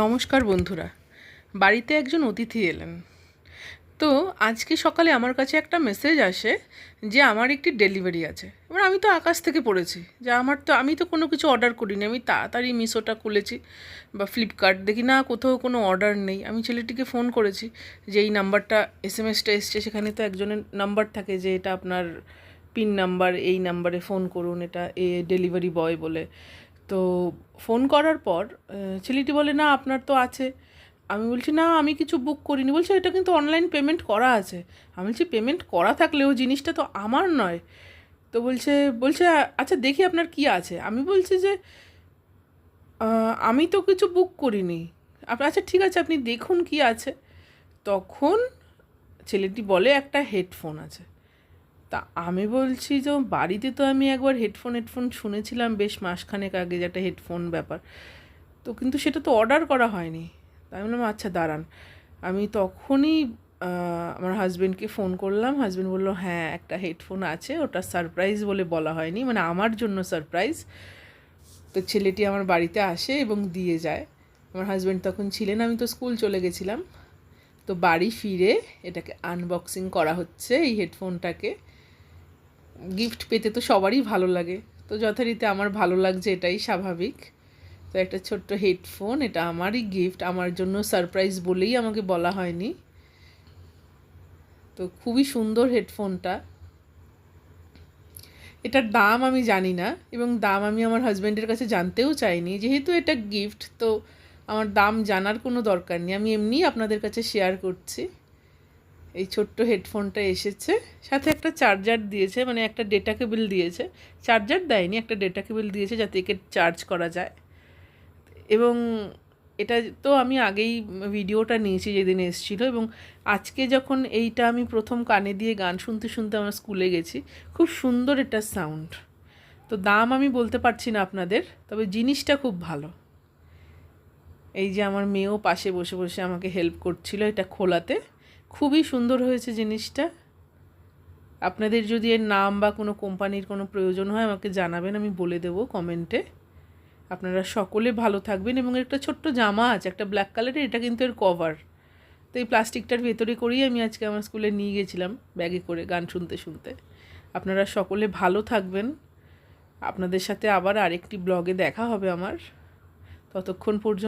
নমস্কার বন্ধুরা, বাড়িতে একজন অতিথি এলেন। তো আজকে সকালে আমার কাছে একটা মেসেজ আসে যে আমার একটি ডেলিভারি আছে। এবার আমি তো আকাশ থেকে পড়েছি, যে আমার তো, আমি তো কোনো কিছু অর্ডার করিনি, আমি তাড়াতাড়ি মিশোটা খুলেছি বা ফ্লিপকার্ট দেখি না কোথাও কোনো অর্ডার নেই। আমি ছেলেটিকে ফোন করেছি যে এই নাম্বারটা এস এম এসটা এসছে, সেখানে তো একজনের নাম্বার থাকে যে এটা আপনার পিন নাম্বার এই নাম্বারে ফোন করুন, এটা এ ডেলিভারি বয় বলে। তো ফোন করার পর ছেলেটি বলে, না, আপনার তো আছে। আমি বলছি, না, আমি কিছু বুক করিনি। বলছে, এটা কিন্তু অনলাইন পেমেন্ট করা আছে। আমি বলছি পেমেন্ট করা থাকলেও জিনিসটা তো আমার নয়। তো বলছে বলছে আচ্ছা দেখি আপনার কি আছে। আমি বলছি যে আমি তো কিছু বুক করিনি। আপ- আচ্ছা ঠিক আছে, আপনি দেখুন কি আছে। তখন ছেলেটি বলে, একটা হেডফোন আছে। তা আমি বলছি যে বাড়িতে তো আমি একবার হেডফোন হেডফোন শুনেছিলাম বেশ মাসখানেক আগে যে একটা হেডফোন ব্যাপার। তো কিন্তু সেটা তো অর্ডার করা হয়নি। তাই বললাম আচ্ছা দাঁড়ান। আমি তখনই আমার হাজব্যান্ডকে ফোন করলাম। হাজব্যান্ড বলল হ্যাঁ একটা হেডফোন আছে, ওটা সারপ্রাইজ বলে বলা হয়নি মানে আমার জন্য সারপ্রাইজ তো ছেলেটি আমার বাড়িতে আসে এবং দিয়ে যায়। আমার হাজব্যান্ড তখন ছিলেন, আমি তো স্কুল চলে গেছিলাম। তো বাড়ি ফিরে এটাকে আনবক্সিং করা হচ্ছে, এই হেডফোনটাকে গিফট পেতে তো সবারই ভালো লাগে। তো যথারীতি আমার ভালো লাগছে এটাই স্বাভাবিক। তো একটা ছোট্ট হেডফোন এটা আমারই গিফট আমার জন্য সারপ্রাইজ বলেই আমাকে বলা হয়নি। তো খুবই সুন্দর হেডফোনটা এটার দাম আমি জানি না, এবং দাম আমি আমার হাজব্যান্ডের কাছে জানতেও চাইনি। যেহেতু এটা গিফট তো আমার দাম জানার কোনো দরকার নেই। আমি এমনিই আপনাদের কাছে শেয়ার করছি। এই ছোট্ট হেডফোনটা এসেছে। সাথে একটা চার্জার দিয়েছে মানে একটা ডেটা কেবিল দিয়েছে। চার্জার দেয়নি, একটা ডেটা কেবল দিয়েছে যাতে একে চার্জ করা যায়। এবং এটা তো আমি আগেই ভিডিওটা নিয়েছি যেদিন এসেছিল এবং আজকে যখন এইটা আমি প্রথম কানে দিয়ে গান শুনতে শুনতে আমার স্কুলে গেছি, খুব সুন্দর এটা সাউন্ড তো দাম আমি বলতে পারছি না আপনাদের, তবে জিনিসটা খুব ভালো। এই যে আমার মেয়েও পাশে বসে বসে আমাকে হেল্প করছিল এটা খোলাতে। খুবই সুন্দর হয়েছে জিনিসটা। আপনাদের যদি এর নাম বা কোনো কোম্পানির কোনো প্রয়োজন হয়, আমাকে জানাবেন, আমি বলে দেবো কমেন্টে। আপনারা সকলে ভালো থাকবেন এবং একটা ছোট্ট জামা আছে, একটা ব্ল্যাক কালারের এটা কিন্তু এর কভার তো এই প্লাস্টিকটার ভেতরে করেই আমি আজকে আমার স্কুলে নিয়ে গেছিলাম, ব্যাগে করে গান শুনতে শুনতে। আপনারা সকলে ভালো থাকবেন। আপনাদের সাথে আবার আরেকটি ব্লগে দেখা হবে আমার। ততক্ষণ পর্যন্ত